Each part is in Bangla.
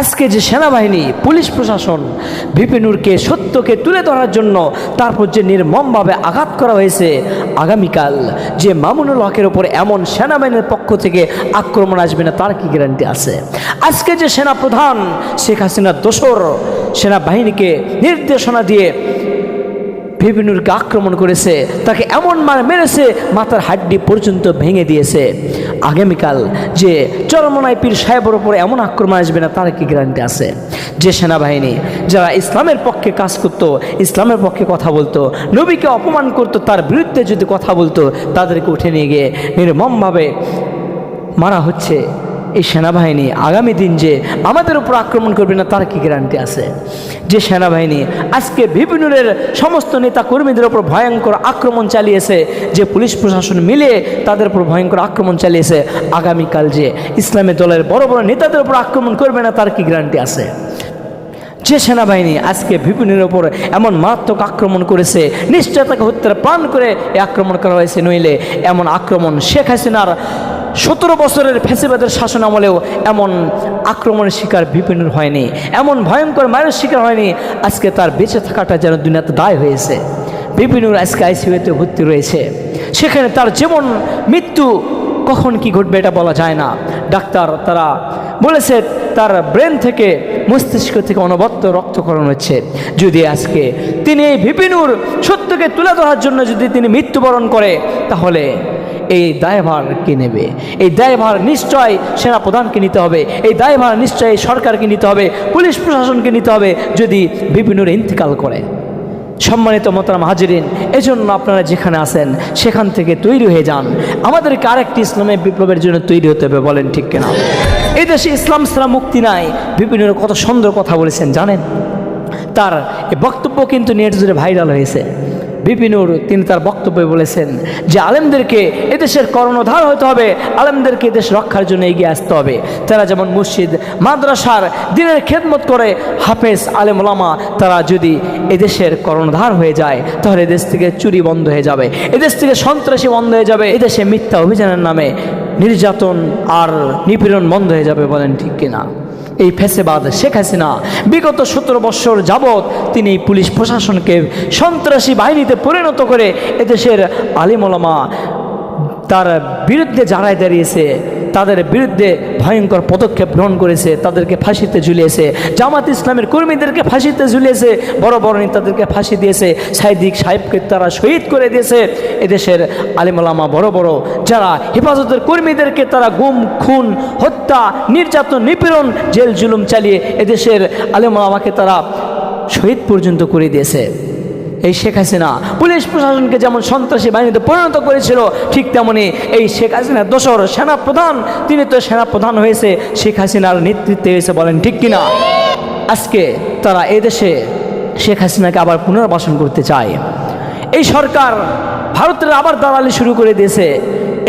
আজকে যে সেনাবাহিনী, পুলিশ প্রশাসন বিপিনুরকে সত্যকে তুলে ধরার জন্য তারপর যে নির্মমভাবে আঘাত করা হয়েছে, আগামীকাল যে মামুনুল হকের ওপর এমন সেনাবাহিনীর পক্ষ থেকে আক্রমণ আসবে না, তার কি গ্যারান্টি আছে? আজকে যে সেনা প্রধান শেখ হাসিনার দোসর সেনাবাহিনীকে নির্দেশনা দিয়ে বিভিন্নকে আক্রমণ করেছে, তাকে এমন মার মেরেছে, মাথার হাড্ডি পর্যন্ত ভেঙে দিয়েছে। আগামীকাল যে চরমনাই পীর সাহেবের ওপর এমন আক্রমণ আসবে না, তার কি গ্যারান্টি আছে? যে সেনাবাহিনী যারা ইসলামের পক্ষে কাজ করত, ইসলামের পক্ষে কথা বলতো, নবীকে অপমান করতো, তার বিরুদ্ধে যদি কথা বলতো, তাদেরকে উঠে নিয়ে গিয়ে নির্মমভাবে মারা হচ্ছে। এই সেনাবাহিনী আগামী দিন যে আমাদের উপর আক্রমণ করবে না, তার কি গ্যারান্টি আছে? যে সেনাবাহিনী আজকে বিপিনুরের সমস্ত নেতা কর্মীদের উপর ভয়ঙ্কর আক্রমণ চালিয়েছে, যে পুলিশ প্রশাসন মিলে তাদের উপর ভয়ঙ্কর আক্রমণ চালিয়েছে, আগামীকাল যে ইসলামী দলের বড় বড় নেতাদের উপর আক্রমণ করবে না, তার কি গ্যারান্টি আছে? যে সেনাবাহিনী আজকে বিপিনের ওপর এমন মারাত্মক আক্রমণ করেছে, নিশ্চয় তাকে হত্যার প্রাণ করে এই আক্রমণ করা হয়েছে নইলে, এমন আক্রমণ শেখ হাসিনার সতেরো বছরের ফেসিবাদের শাসন আমলেও এমন আক্রমণের শিকার বিপিনের হয়নি, এমন ভয়ঙ্কর মায়ের শিকার হয়নি, আজকে তার বেঁচে থাকাটা যেন দুনিয়াতে দায় হয়েছে। বিপিনুর আজকে আইসিউতে ভর্তি রয়েছে। সেখানে তার যেমন মৃত্যু কখন কি ঘটবে এটা বলা যায় না। ডাক্তার তারা বলেছে তার ব্রেন থেকে, মস্তিষ্ক থেকে অনবদ্য রক্তকরণ হচ্ছে। যদি আজকে তিনি এই ভিপিনুর সত্যকে তুলে ধরার জন্য যদি তিনি মৃত্যুবরণ করে, তাহলে এই দায়ভার কে নেবে? এই দায়ভার নিশ্চয় সেনাপ্রধানকে নিতে হবে। এই দায়ভার নিশ্চয় সরকারকে নিতে হবে। পুলিশ প্রশাসনকে নিতে হবে যদি বিপিনুর ইন্তেকাল করে। সম্মানিত মোতারাম হাজিরিন, এজন্য আপনারা যেখানে আছেন, সেখান থেকে তৈরি হয়ে যান। আমাদেরকে আরেকটি ইসলামের বিপ্লবের জন্য তৈরি হতে হবে, বলেন ঠিক কিনা? এই দেশে ইসলাম ছাড়া মুক্তি নাই। বিভিন্ন কত সুন্দর কথা বলেছেন, জানেন? তার এই বক্তব্য কিন্তু নেট জুড়ে ভাইরাল হয়েছে। বিপিনুর তিনি তার বক্তব্যে বলেছেন যে আলেমদেরকে এদেশের কর্ণধার হতে হবে, আলেমদেরকে দেশ রক্ষার জন্য এগিয়ে আসতে হবে। তারা যেমন মসজিদ, মাদ্রাসার দিনের খেদমত করে, হাফেজ, আলেম ওলামা তারা যদি এদেশের কর্ণধার হয়ে যায়, তাহলে এদেশ থেকে চুরি বন্ধ হয়ে যাবে। এদেশ থেকে সন্ত্রাসী বন্ধ হয়ে যাবে। এদেশে মিথ্যা অভিযানের নামে নির্যাতন আর নিপীড়ন বন্ধ হয়ে যাবে বলেন ঠিক কিনা? এই ফেসেবাদ শেখ হাসিনা। বিগত সতেরো বৎসর যাবৎ তিনি পুলিশ প্রশাসনকে সন্ত্রাসী বাহিনীতে পরিণত করে এদেশের আলিমলমা তার বিরুদ্ধে জানায় দাঁড়িয়েছে। তাদের বিরুদ্ধে ভয়ঙ্কর পদক্ষেপ গ্রহণ করেছে, তাদেরকে ফাঁসিতে ঝুলিয়েছে। জামাত ইসলামের কর্মীদেরকে ফাঁসিতে ঝুলিয়েছে, বড় বড় নেতাদেরকে ফাঁসি দিয়েছে, সাইদিক সাহেবকে তারা শহীদ করে দিয়েছে। এদেশের আলিমালামা বড় বড়, যারা হেফাজতের কর্মীদেরকে তারা গুম, খুন, হত্যা, নির্যাতন, নিপীড়ন, জেল, জুলুম চালিয়ে এদেশের আলিমালামাকে তারা শহীদ পর্যন্ত করে দিয়েছে। এই শেখ হাসিনা। পুলিশ প্রশাসনকে যেমন সন্ত্রাসী বাহিনীতে পরিণত করেছিল, ঠিক তেমনি এই শেখ হাসিনার দোসর সেনাপ্রধান, তিনি তো সেনাপ্রধান হয়েছে, শেখ হাসিনার নেতৃত্বে হয়েছে বলেন, ঠিক কিনা? আজকে তারা এদেশে শেখ হাসিনাকে আবার পুনর্বাসন করতে চায়। এই সরকার ভারতের আবার দালালি শুরু করে দিয়েছে।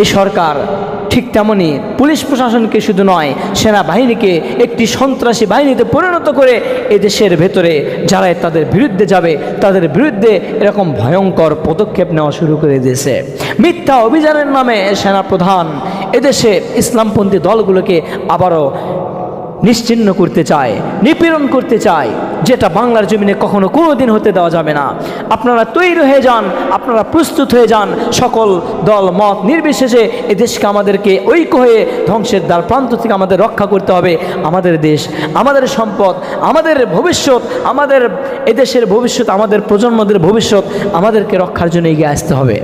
এই সরকার ঠিক তেমনি পুলিশ প্রশাসনকে শুধু নয়, সেনাবাহিনীকে একটি সন্ত্রাসী বাহিনীতে পরিণত করে এদেশের ভেতরে যারা তাদের বিরুদ্ধে যাবে, তাদের বিরুদ্ধে এরকম ভয়ঙ্কর পদক্ষেপ নেওয়া শুরু করে দিয়েছে। মিথ্যা অভিযানের নামে সেনাপ্রধান এদেশে ইসলামপন্থী দলগুলোকে আবারও নিশ্চিহ্ন করতে চায়, নিপীড়ন করতে চায়, যেটা বাংলার জমিনে কখনো কোনো দিন হতে দেওয়া যাবে না। আপনারা তৈরি হয়ে যান, আপনারা প্রস্তুত হয়ে যান, সকল দল, মত নির্বিশেষে এ দেশকে আমাদেরকে ঐক্য হয়ে ধ্বংসের দ্বার প্রান্ত থেকে আমাদের রক্ষা করতে হবে। আমাদের দেশ, আমাদের সম্পদ, আমাদের ভবিষ্যৎ, আমাদের এদেশের ভবিষ্যৎ, আমাদের প্রজন্মদের ভবিষ্যৎ আমাদেরকে রক্ষার জন্য এগিয়ে আসতে হবে।